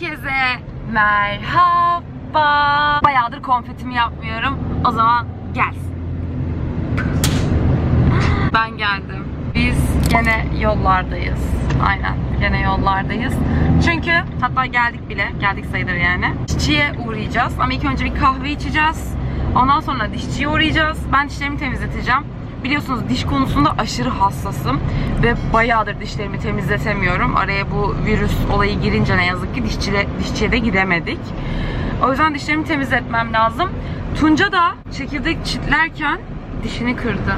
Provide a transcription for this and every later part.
Herkese merhaba. Bayağıdır konfetimi yapmıyorum. O zaman gelsin. Ben geldim. Biz gene yollardayız. Aynen gene yollardayız. Çünkü hatta geldik bile. Geldik sayılır yani. Dişçiye uğrayacağız. Ama ilk önce bir kahve içeceğiz. Ondan sonra dişçiye uğrayacağız. Ben dişlerimi temizleteceğim. Biliyorsunuz diş konusunda aşırı hassasım. Ve bayağıdır dişlerimi temizletemiyorum. Araya bu virüs olayı girince ne yazık ki dişçiye, dişçiye de gidemedik. O yüzden dişlerimi temizletmem lazım. Tunca da çekirdek çitlerken dişini kırdı.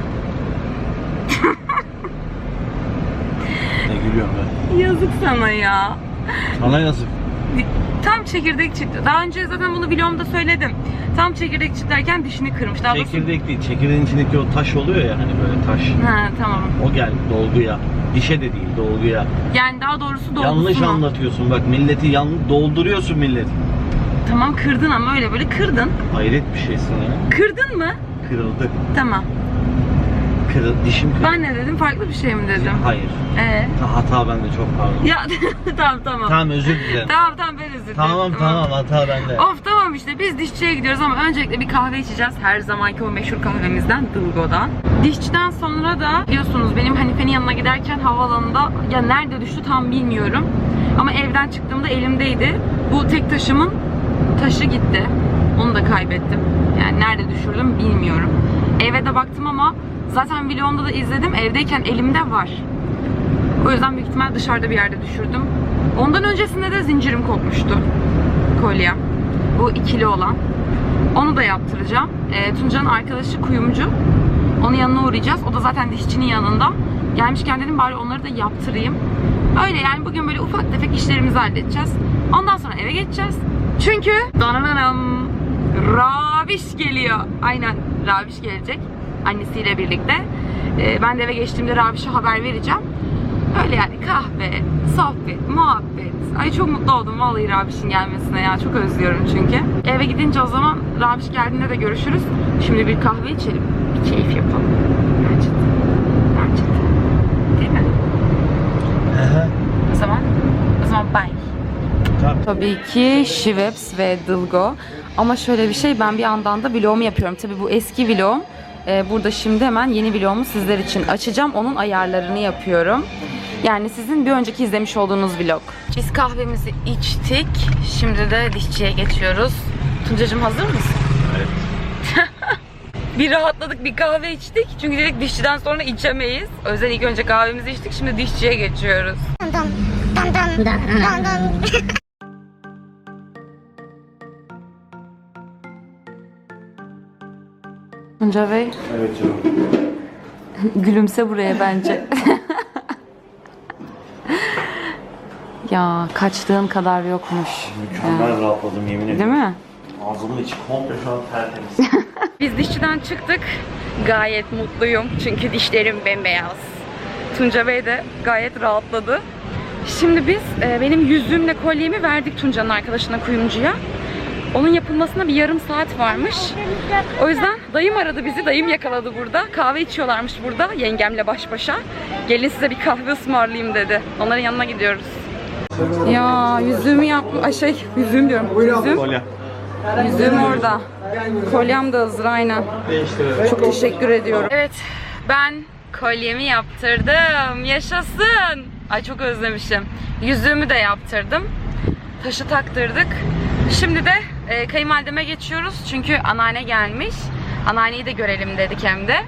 Ne gülüyorum ben. Yazık sana ya. Sana yazık. Tam çekirdek çitli. Daha önce zaten bunu vlogumda söyledim. Tam çekirdek çitlerken dişini kırmış. Daha doğrusu- Çekirdek değil. Çekirdeğin içindeki o taş oluyor ya hani böyle taş. Ha tamam. O gel dolguya. Dişe de değil dolguya. Yani daha doğrusu dolgusu Yanlış mu? anlatıyorsun bak milleti yanlış dolduruyorsun milleti. Tamam kırdın ama öyle böyle kırdın. Hayret bir şeysin ya. Kırdın mı? Kırıldı. Tamam. Kırıl, dişim kırıldı. Ben ne dedim? Farklı bir şey mi dedim? Hayır. Ee? Ta- Hata bende çok pardon. Ya tamam tamam. Tamam özür dilerim. Tamam tamam ben özür dilerim. Tamam tamam hata bende. Of tamam işte biz dişçiye gidiyoruz ama öncelikle bir kahve içeceğiz. Her zamanki o meşhur kahvemizden Dılgo'dan. Dişçiden sonra da biliyorsunuz benim Hanife'nin yanına giderken havaalanında ya nerede düştü tam bilmiyorum. Ama evden çıktığımda elimdeydi. Bu tek taşımın taşı gitti. Onu da kaybettim. Yani nerede düşürdüm bilmiyorum. Eve de baktım ama zaten vlogumda da izledim. Evdeyken elimde var. O yüzden büyük ihtimal dışarıda bir yerde düşürdüm. Ondan öncesinde de zincirim kopmuştu. Kolyem. Bu ikili olan. Onu da yaptıracağım. E, Tunca'nın arkadaşı kuyumcu. Onun yanına uğrayacağız. O da zaten dişçinin yanında. Gelmişken dedim bari onları da yaptırayım. Öyle yani bugün böyle ufak tefek işlerimizi halledeceğiz. Ondan sonra eve geçeceğiz. Çünkü dananam Raviş geliyor. Aynen Raviş gelecek. Annesiyle birlikte. E, ben de eve geçtiğimde Raviş'e haber vereceğim. Öyle yani kahve, sohbet, muhabbet. Ay çok mutlu oldum vallahi Rabiş'in gelmesine ya. Çok özlüyorum çünkü. Eve gidince o zaman Rabiş geldiğinde de görüşürüz. Şimdi bir kahve içelim. Bir keyif yapalım. Bence de. Değil mi? O zaman, o zaman bye. Tabii. Tabii ki Şiveps ve Dılgo. Ama şöyle bir şey ben bir yandan da vlogumu yapıyorum. Tabii bu eski vlogum. Ee, burada şimdi hemen yeni vlogumu sizler için açacağım. Onun ayarlarını yapıyorum. Yani sizin bir önceki izlemiş olduğunuz vlog. Biz kahvemizi içtik. Şimdi de dişçiye geçiyoruz. Tuncacığım hazır mısın? Evet. Bir rahatladık bir kahve içtik. Çünkü dedik dişçiden sonra içemeyiz. O yüzden ilk önce kahvemizi içtik. Şimdi dişçiye geçiyoruz. Tunca Bey Evet canım. gülümse buraya bence. ya kaçtığın kadar yokmuş. Mükemmel rahatladım yemin Değil ederim. mi? Ağzımın içi komple şu an tertemiz. Biz dişçiden çıktık. Gayet mutluyum çünkü dişlerim bembeyaz. Tunca Bey de gayet rahatladı. Şimdi biz e, benim yüzüğümle kolyemi verdik Tunca'nın arkadaşına kuyumcuya. Onun yapılmasına bir yarım saat varmış. O yüzden dayım aradı bizi. Dayım yakaladı burada. Kahve içiyorlarmış burada yengemle baş başa. Gelin size bir kahve ısmarlayayım dedi. Onların yanına gidiyoruz. Ya yüzüğümü yaptım. Ay şey yüzüğüm diyorum. Yüzüğüm, Kolye. yüzüğüm orada. Kolyem de hazır aynen. Çok teşekkür ediyorum. Evet, ben kolyemi yaptırdım. Yaşasın. Ay çok özlemişim. Yüzüğümü de yaptırdım. Taşı taktırdık. Şimdi de e, kayınvalideme geçiyoruz. Çünkü anneanne gelmiş. Anneanneyi de görelim dedik hem de.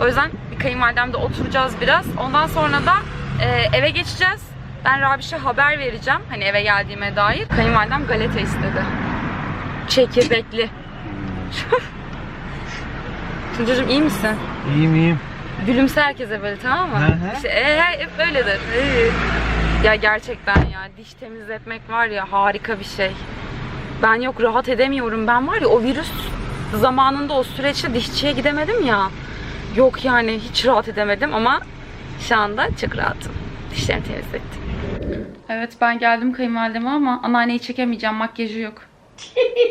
O yüzden bir kayınvalidemde oturacağız biraz. Ondan sonra da e, eve geçeceğiz. Ben Rabiş'e haber vereceğim. Hani eve geldiğime dair. Kayınvalidem galeta istedi. Çekirdekli. Tuncacığım iyi misin? İyiyim iyiyim. Gülümse herkese böyle tamam mı? Hı hı. İşte, e, hep böyledir. E. Ya gerçekten ya diş temizletmek var ya harika bir şey. Ben yok rahat edemiyorum. Ben var ya o virüs zamanında o süreçte dişçiye gidemedim ya. Yok yani hiç rahat edemedim ama şu anda çok rahatım. Dişlerimi temizlettim. Evet ben geldim kayınvalideme ama anneanneyi çekemeyeceğim. Makyajı yok.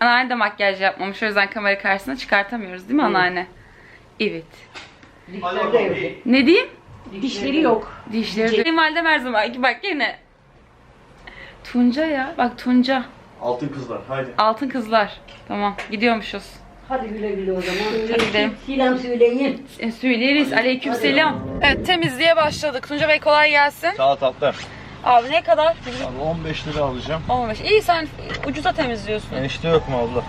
Anneanne de makyaj yapmamış. O yüzden kamera karşısına çıkartamıyoruz değil mi anneanne? Evet. Ne diyeyim? Dişleri yok. Dişleri. Kayınvalidem her zaman bak yine Tunca ya. Bak Tunca. Altın kızlar haydi. Altın kızlar. Tamam gidiyormuşuz. Hadi güle güle o zaman. Hadi gidelim. Selam söyleyin. E, söyleriz. Aleyküm selam. Evet temizliğe başladık. Tunca Bey kolay gelsin. Sağ ol tatlı. Abi ne kadar? Abi 15 lira alacağım. 15. İyi sen ucuza temizliyorsun. Enişte yok mu abla?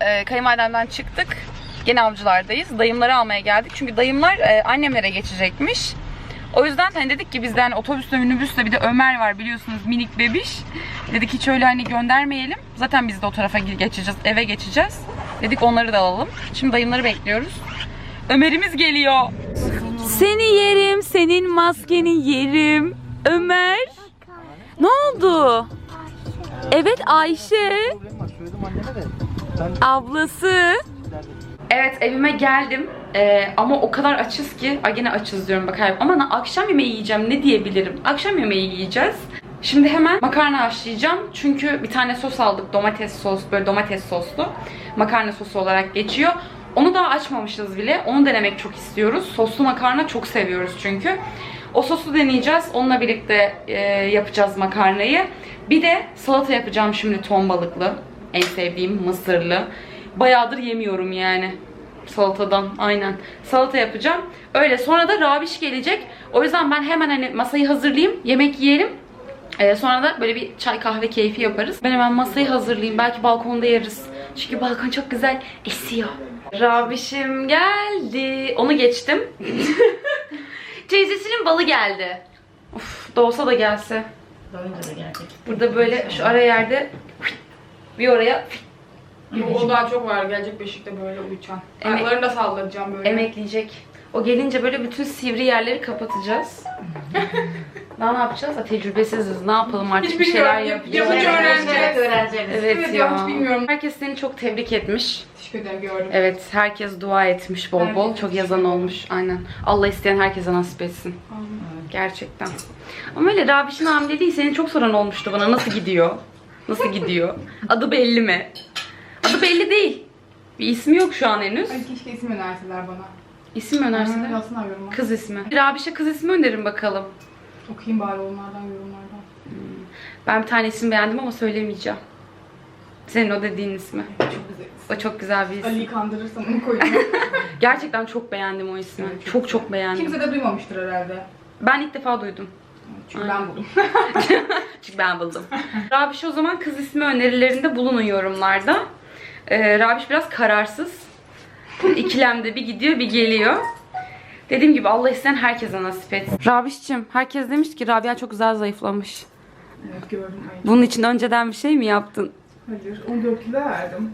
e, kayınvalidemden çıktık. Gene avcılardayız. Dayımları almaya geldik. Çünkü dayımlar e, annemlere geçecekmiş. O yüzden hani dedik ki bizden otobüsle minibüsle bir de Ömer var biliyorsunuz minik bebiş. Dedik hiç öyle hani göndermeyelim. Zaten biz de o tarafa geçeceğiz, eve geçeceğiz. Dedik onları da alalım. Şimdi dayımları bekliyoruz. Ömer'imiz geliyor. Seni yerim, senin maskeni yerim. Ömer. Ne oldu? Evet Ayşe. Ablası. Evet evime geldim Ee, ama o kadar açız ki ay gene açız diyorum bak hayır. ama akşam yemeği yiyeceğim ne diyebilirim? Akşam yemeği yiyeceğiz. Şimdi hemen makarna haşlayacağım. Çünkü bir tane sos aldık domates sos böyle domates soslu. Makarna sosu olarak geçiyor. Onu daha açmamışız bile. Onu denemek çok istiyoruz. Soslu makarna çok seviyoruz çünkü. O sosu deneyeceğiz. Onunla birlikte e, yapacağız makarnayı. Bir de salata yapacağım şimdi ton balıklı. En sevdiğim mısırlı. Bayağıdır yemiyorum yani salatadan aynen. Salata yapacağım. Öyle sonra da Rabiş gelecek. O yüzden ben hemen hani masayı hazırlayayım. Yemek yiyelim. Ee, sonra da böyle bir çay kahve keyfi yaparız. Ben hemen masayı hazırlayayım. Belki balkonda yeriz. Çünkü balkon çok güzel esiyor. Rabişim geldi. Onu geçtim. Teyzesinin balı geldi. Of, doğsa da gelse. Burada böyle şu ara yerde bir oraya O daha çok var gelecek beşikte böyle uyuyan. Emek- Ayaklarını da sallayacağım böyle. emekleyecek. O gelince böyle bütün sivri yerleri kapatacağız. Daha ne yapacağız? Ha, tecrübesiziz. Ne yapalım artık Hiç bir şeyler bilmiyorum. Yap- yapacağız. yapınca öğreneceğiz. öğreneceğiz. Evet, Evet ya. hiç bilmiyorum. Herkes seni çok tebrik etmiş. Teşekkür ederim gördüm. Evet, herkes dua etmiş bol bol. Herkes Çok teşekkür yazan olmuş. Aynen. Allah isteyen herkese nasip etsin. Gerçekten. Ama öyle Rabiş'in hamileliği seni çok soran olmuştu bana. Nasıl gidiyor? Nasıl gidiyor? Adı belli mi? Adı belli değil. Bir ismi yok şu an henüz. Ay keşke isim önerseler bana. İsim önersin. Hı, Yazsınlar yoruma. Kız ismi. Rabiş'e kız ismi önerin bakalım. Okuyayım bari onlardan yorumlardan. Ben bir tane isim beğendim ama söylemeyeceğim. Senin o dediğin ismi. Çok güzel. O çok güzel bir isim. Ali'yi kandırırsam onu koyayım. Gerçekten çok beğendim o ismi. Evet, çok çok çok beğendim. Kimse de duymamıştır herhalde. Ben ilk defa duydum. Çünkü Aynen. ben buldum. Çünkü ben buldum. Rabiş o zaman kız ismi önerilerinde bulunun yorumlarda. Ee, Rabiş biraz kararsız. İkilemde bir gidiyor bir geliyor. Dediğim gibi Allah isteyen herkese nasip etsin. Rabiş'cim herkes demiş ki Rabia çok güzel zayıflamış. evet gördüm. Ay. Bunun için önceden bir şey mi yaptın? Hayır 14 kilo verdim.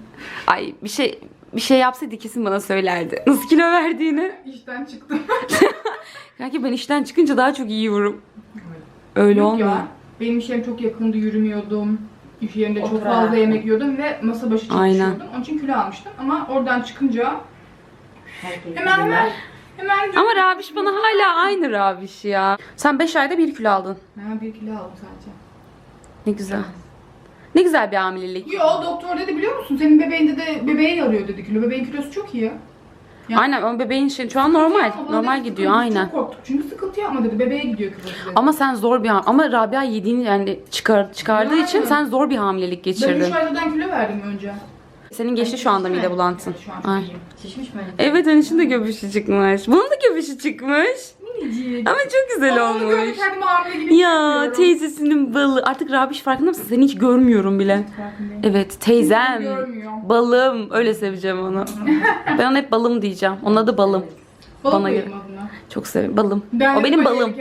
Ay bir şey bir şey yapsaydı kesin bana söylerdi. Nasıl kilo verdiğini. İşten çıktım. Kanki ben işten çıkınca daha çok yiyorum. Öyle Yok olmuyor. ya. Benim iş yerim çok yakındı yürümüyordum. İş yerinde çok Otur fazla yemek yiyordum ve masa başı Aynen. çalışıyordum. Onun için kilo almıştım. Ama oradan çıkınca hemen hemen hemen Ama Rabiş bana hala aynı Rabiş ya. Sen 5 ayda 1 kilo aldın. Ben bir kilo aldım sadece. Ne güzel. Ne güzel bir hamilelik. Yo doktor dedi biliyor musun? Senin bebeğinde de bebeğe yarıyor dedi kilo. Bebeğin kilosu çok iyi. Ya- Aynen ama bebeğin şey şu an normal. Ama Normal gidiyor aynen. Çok korktuk çünkü sıkıntı yapma dedi. Bebeğe gidiyor dedi. Ama sen zor bir ama Rabia yediğini yani çıkar çıkardığı Yani. için sen zor bir hamilelik ben 3 geçirdin. aydan kilo verdim önce. Senin geçti şu anda mide bulantın. Evet, Şu an çok Ay. iyiyim. Şişmiş mi? Evet Aniş'in de göbüşü çıkmış. Bunun da göbüşü çıkmış. Minicik. Ama çok güzel Ama onu olmuş. görünce kendimi hamile gibi Ya hissediyorum. teyzesinin balı. Artık Rabiş farkında mısın? Seni hiç görmüyorum bile. Farkındayım. Evet teyzem. Görmüyor. Balım. Öyle seveceğim onu. ben ona hep balım diyeceğim. Onun adı balım. Balık Bana koyayım adına. Çok seviyorum. Balım. Ben o benim de balım.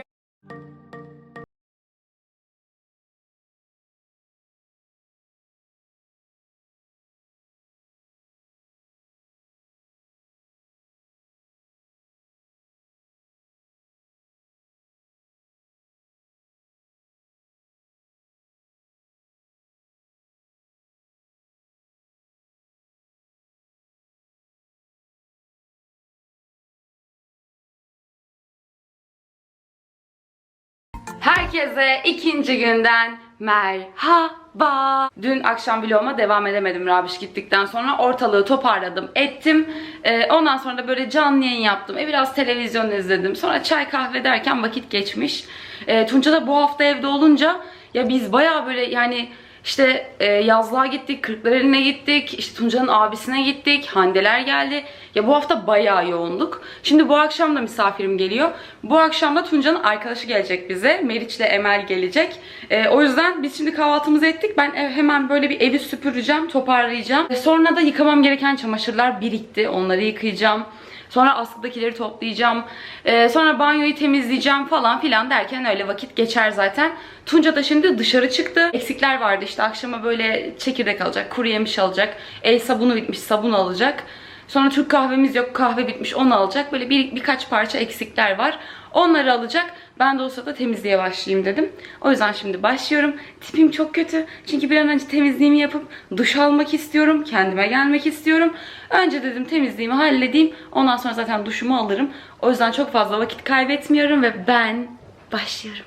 Herkese ikinci günden merhaba. Dün akşam vloguma devam edemedim Rabiş gittikten sonra. Ortalığı toparladım, ettim. Ee, ondan sonra da böyle canlı yayın yaptım. E, biraz televizyon izledim. Sonra çay kahve derken vakit geçmiş. Ee, Tunca da bu hafta evde olunca Ya biz bayağı böyle yani işte e, yazlığa gittik, Kırklareli'ne gittik, işte Tunca'nın abisine gittik, Handeler geldi. Ya bu hafta bayağı yoğunduk. Şimdi bu akşam da misafirim geliyor. Bu akşam da Tunca'nın arkadaşı gelecek bize. Meriç'le Emel gelecek. E, o yüzden biz şimdi kahvaltımızı ettik. Ben ev- hemen böyle bir evi süpüreceğim, toparlayacağım. E, sonra da yıkamam gereken çamaşırlar birikti. Onları yıkayacağım. Sonra askıdakileri toplayacağım. Ee, sonra banyoyu temizleyeceğim falan filan derken öyle vakit geçer zaten. Tunca da şimdi dışarı çıktı. Eksikler vardı işte akşama böyle çekirdek alacak, kuru yemiş alacak. El sabunu bitmiş, sabun alacak. Sonra Türk kahvemiz yok, kahve bitmiş onu alacak. Böyle bir, birkaç parça eksikler var. Onları alacak. Ben de o sırada temizliğe başlayayım dedim. O yüzden şimdi başlıyorum. Tipim çok kötü. Çünkü bir an önce temizliğimi yapıp duş almak istiyorum. Kendime gelmek istiyorum. Önce dedim temizliğimi halledeyim. Ondan sonra zaten duşumu alırım. O yüzden çok fazla vakit kaybetmiyorum ve ben başlıyorum.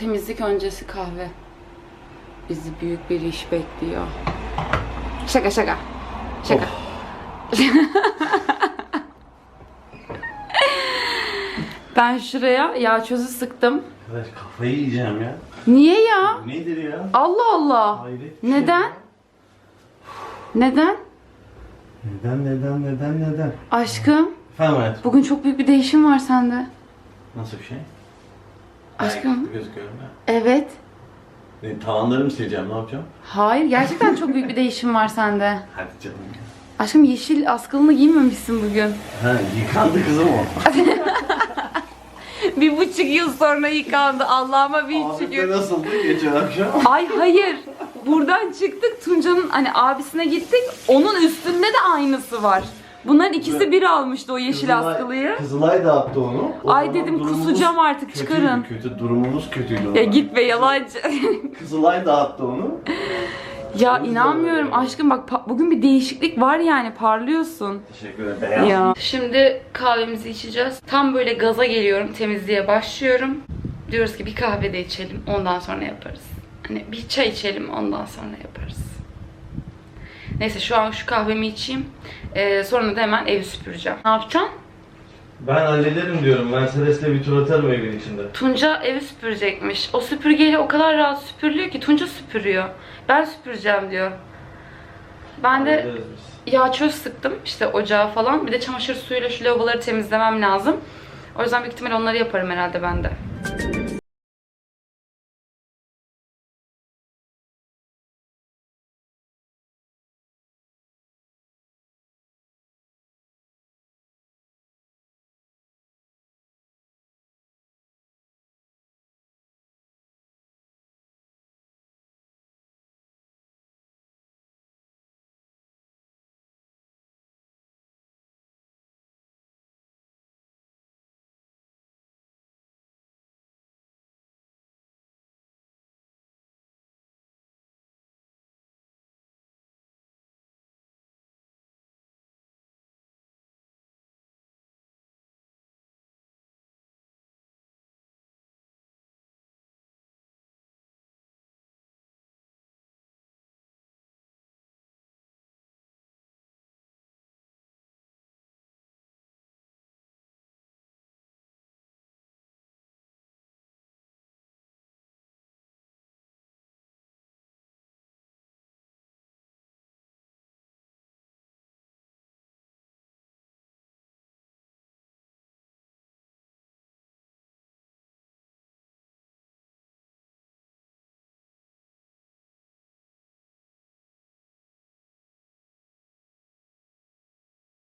Temizlik öncesi kahve. Bizi büyük bir iş bekliyor. Şaka şaka. Şaka. ben şuraya yağ çözü sıktım. Evet kafayı yiyeceğim ya. Niye ya? Bu nedir ya? Allah Allah. Hayret şey Neden? ya. Neden? Neden neden neden neden? Aşkım, Efendim hayatım. bugün çok büyük bir değişim var sende. Nasıl bir şey? Aşkım. Evet. Ne, tavanları mı sileceğim ne yapacağım? Hayır, gerçekten çok büyük bir değişim var sende. Hadi canım. Aşkım yeşil askılını giymemişsin bugün. Ha yıkandı kızım o. Bir buçuk yıl sonra yıkandı. Allah'ıma bir Ahmet'le şükür. nasıldı geçen akşam? Ay hayır. Buradan çıktık Tunca'nın hani abisine gittik. Onun üstünde de aynısı var. Bunların ikisi bir almıştı o yeşil askılıyı. Kızılay dağıttı onu. O Ay zaman dedim, durumumuz kusacağım artık, kötüydü, çıkarın. Kötü durumumuz kötüydü. o Ya zaman. git be yalancı. Kızılay dağıttı onu. ya inanmıyorum aşkım bak pa- bugün bir değişiklik var yani parlıyorsun. Teşekkür ederim. Ya. Şimdi kahvemizi içeceğiz. Tam böyle gaza geliyorum, temizliğe başlıyorum. Diyoruz ki bir kahve de içelim, ondan sonra yaparız. Hani bir çay içelim, ondan sonra yaparız. Neyse şu an şu kahvemi içeyim. Ee, sonra da hemen evi süpüreceğim. Ne yapacaksın? Ben hallederim diyorum. Mercedes'le bir tur atarım evin içinde. Tunca evi süpürecekmiş. O süpürgeyle o kadar rahat süpürülüyor ki Tunca süpürüyor. Ben süpüreceğim diyor. Ben de Hallederiz biz. yağ çöz sıktım işte ocağa falan. Bir de çamaşır suyuyla şu lavaboları temizlemem lazım. O yüzden büyük ihtimal onları yaparım herhalde ben de.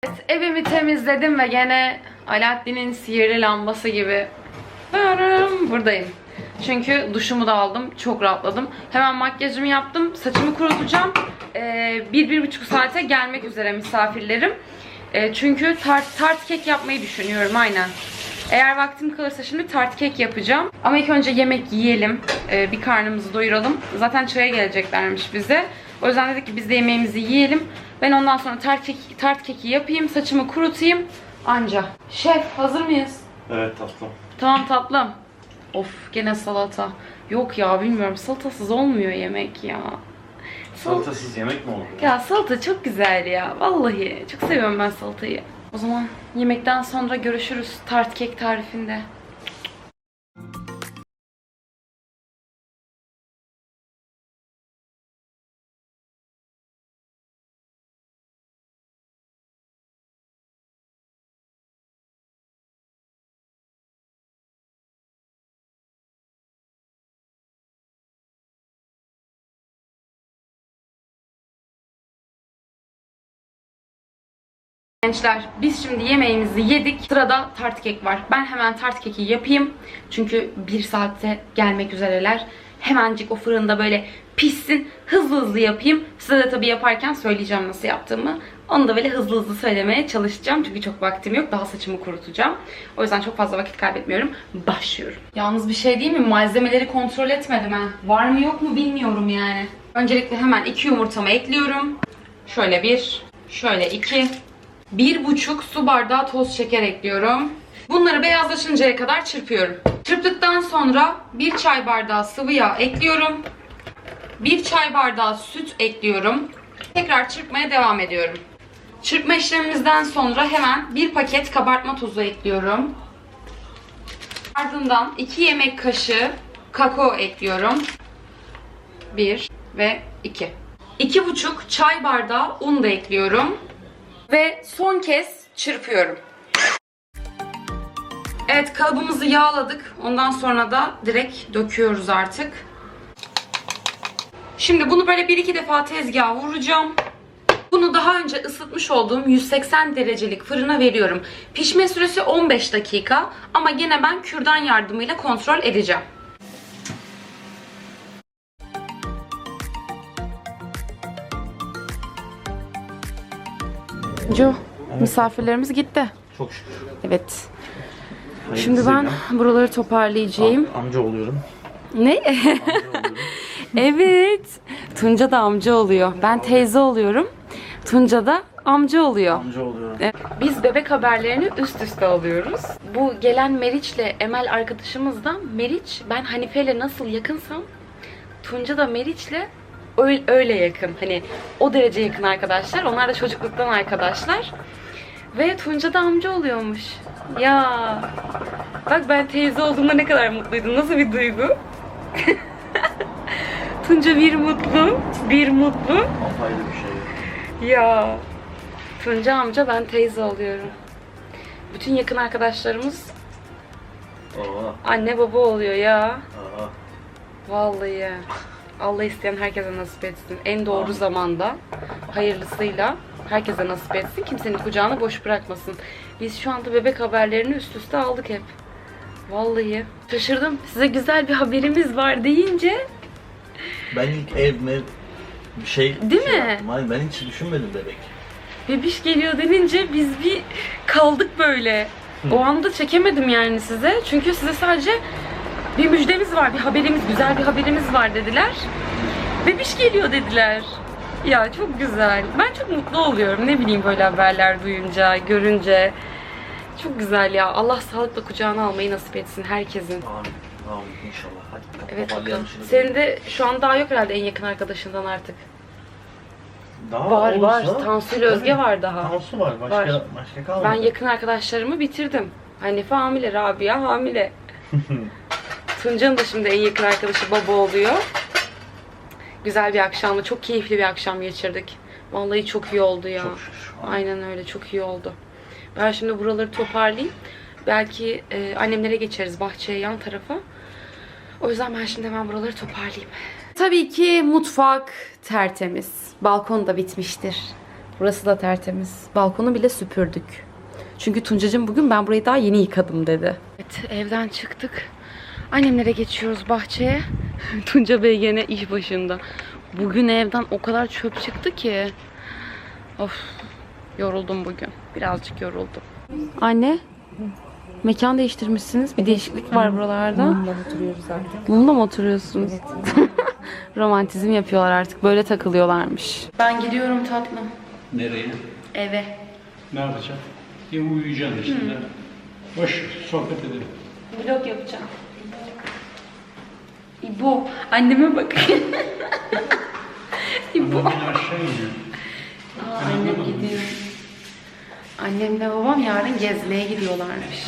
Evet, evimi temizledim ve gene Alaaddin'in sihirli lambası gibi buradayım. Çünkü duşumu da aldım. Çok rahatladım. Hemen makyajımı yaptım. Saçımı kurutacağım. Ee, bir, bir buçuk saate gelmek üzere misafirlerim. Ee, çünkü tart, tart kek yapmayı düşünüyorum aynen. Eğer vaktim kalırsa şimdi tart kek yapacağım. Ama ilk önce yemek yiyelim. Ee, bir karnımızı doyuralım. Zaten çaya geleceklermiş bize. O yüzden dedik ki biz de yemeğimizi yiyelim. Ben ondan sonra tart, kek, tart keki yapayım. Saçımı kurutayım. Anca. Şef hazır mıyız? Evet tatlım. Tamam tatlım. Of gene salata. Yok ya bilmiyorum salatasız olmuyor yemek ya. Sal- Salatasız yemek mi olur? ya salata çok güzel ya. Vallahi çok seviyorum ben salatayı. O zaman yemekten sonra görüşürüz tart kek tarifinde. Gençler biz şimdi yemeğimizi yedik. Sırada tart kek var. Ben hemen tart keki yapayım. Çünkü bir saatte gelmek üzereler. Hemencik o fırında böyle pişsin. Hızlı hızlı yapayım. Size de tabii yaparken söyleyeceğim nasıl yaptığımı. Onu da böyle hızlı hızlı söylemeye çalışacağım. Çünkü çok vaktim yok. Daha saçımı kurutacağım. O yüzden çok fazla vakit kaybetmiyorum. Başlıyorum. Yalnız bir şey değil mi? Malzemeleri kontrol etmedim ha. Var mı yok mu bilmiyorum yani. Öncelikle hemen iki yumurtamı ekliyorum. Şöyle bir, şöyle iki. Bir buçuk su bardağı toz şeker ekliyorum. Bunları beyazlaşıncaya kadar çırpıyorum. Çırptıktan sonra bir çay bardağı sıvı yağ ekliyorum. Bir çay bardağı süt ekliyorum. Tekrar çırpmaya devam ediyorum. Çırpma işlemimizden sonra hemen bir paket kabartma tozu ekliyorum. Ardından 2 yemek kaşığı kakao ekliyorum. 1 ve 2. 2,5 çay bardağı un da ekliyorum. Ve son kez çırpıyorum. Evet kalıbımızı yağladık. Ondan sonra da direkt döküyoruz artık. Şimdi bunu böyle bir iki defa tezgaha vuracağım. Bunu daha önce ısıtmış olduğum 180 derecelik fırına veriyorum. Pişme süresi 15 dakika ama gene ben kürdan yardımıyla kontrol edeceğim. Jo, misafirlerimiz gitti. Çok şükür. Evet. Şimdi ben buraları toparlayacağım. Amca oluyorum. Ne? evet. Tunca da amca oluyor. Ben teyze oluyorum. Tunca da amca oluyor. Amca oluyorum. Evet. Biz bebek haberlerini üst üste alıyoruz. Bu gelen Meriç'le Emel arkadaşımız da Meriç, ben Hanife'yle nasıl yakınsam Tunca da Meriç'le öyle, öyle yakın. Hani o derece yakın arkadaşlar. Onlar da çocukluktan arkadaşlar. Ve Tunca da amca oluyormuş. Ya bak ben teyze olduğumda ne kadar mutluydum. Nasıl bir duygu? Tunca bir mutlu, bir mutlu. Apayrı bir şey. Ya Tunca amca ben teyze oluyorum. Bütün yakın arkadaşlarımız Aa, anne baba oluyor ya. aa. Vallahi. Allah isteyen herkese nasip etsin. En doğru zamanda hayırlısıyla herkese nasip etsin. Kimsenin kucağını boş bırakmasın. Biz şu anda bebek haberlerini üst üste aldık hep. Vallahi. Şaşırdım. Size güzel bir haberimiz var deyince. Ben ilk ev mev bir şey Değil şey mi? yaptım. Hayır, ben hiç düşünmedim bebek. Bebiş geliyor denince biz bir kaldık böyle. O anda çekemedim yani size. Çünkü size sadece bir müjdemiz var, bir haberimiz, güzel bir haberimiz var dediler. Bebiş geliyor dediler. Ya çok güzel. Ben çok mutlu oluyorum. Ne bileyim böyle haberler duyunca, görünce. Çok güzel ya. Allah sağlıkla kucağına almayı nasip etsin herkesin. Amin. Amin inşallah. Hadi Evet bakalım. Senin de şu an daha yok herhalde en yakın arkadaşından artık. Daha Var var. olursa- Tansu ile Özge var daha. Tansu var. Başka, Var. başka kalmadı. Ben yakın arkadaşlarımı bitirdim. Hanife hamile, Rabia hamile. Tunca'nın da şimdi en yakın arkadaşı baba oluyor. Güzel bir akşamdı. Çok keyifli bir akşam geçirdik. Vallahi çok iyi oldu ya. Çok şükür. Aynen öyle. Çok iyi oldu. Ben şimdi buraları toparlayayım. Belki e, annemlere geçeriz bahçeye yan tarafa. O yüzden ben şimdi hemen buraları toparlayayım. Tabii ki mutfak tertemiz. Balkon da bitmiştir. Burası da tertemiz. Balkonu bile süpürdük. Çünkü Tuncacığım bugün ben burayı daha yeni yıkadım dedi. Evet evden çıktık. Annemlere geçiyoruz bahçeye. Tunca Bey gene iş başında. Bugün evden o kadar çöp çıktı ki. Of yoruldum bugün. Birazcık yoruldum. Anne Mekan değiştirmişsiniz. Bir değişiklik var buralarda. Bununla oturuyoruz artık. Mumla mı oturuyorsunuz? Romantizm yapıyorlar artık. Böyle takılıyorlarmış. Ben gidiyorum tatlım. Nereye? Eve. Ne yapacaksın? Bir uyuyacaksın işte. Boş sohbet edelim. Vlog yapacağım. İbo. Anneme bak. İbo. Ama aşağı. Aa, annem gidiyor. Annemle babam yarın gezmeye gidiyorlarmış.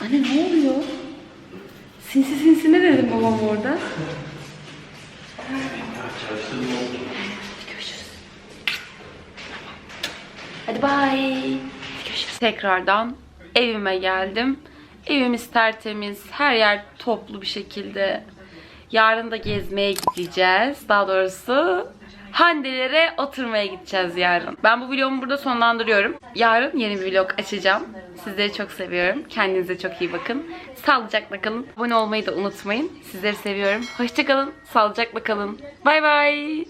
Anne ne oluyor? Sinsi sinsi ne dedim babam orada? Görüşürüz. Hadi bay. Görüşürüz. Tekrardan evime geldim. Evimiz tertemiz. Her yer toplu bir şekilde. Yarın da gezmeye gideceğiz. Daha doğrusu Handelere oturmaya gideceğiz yarın. Ben bu vlogumu burada sonlandırıyorum. Yarın yeni bir vlog açacağım. Sizleri çok seviyorum. Kendinize çok iyi bakın. Sağlıcakla kalın. Abone olmayı da unutmayın. Sizleri seviyorum. Hoşçakalın. Sağlıcakla kalın. Bay bay.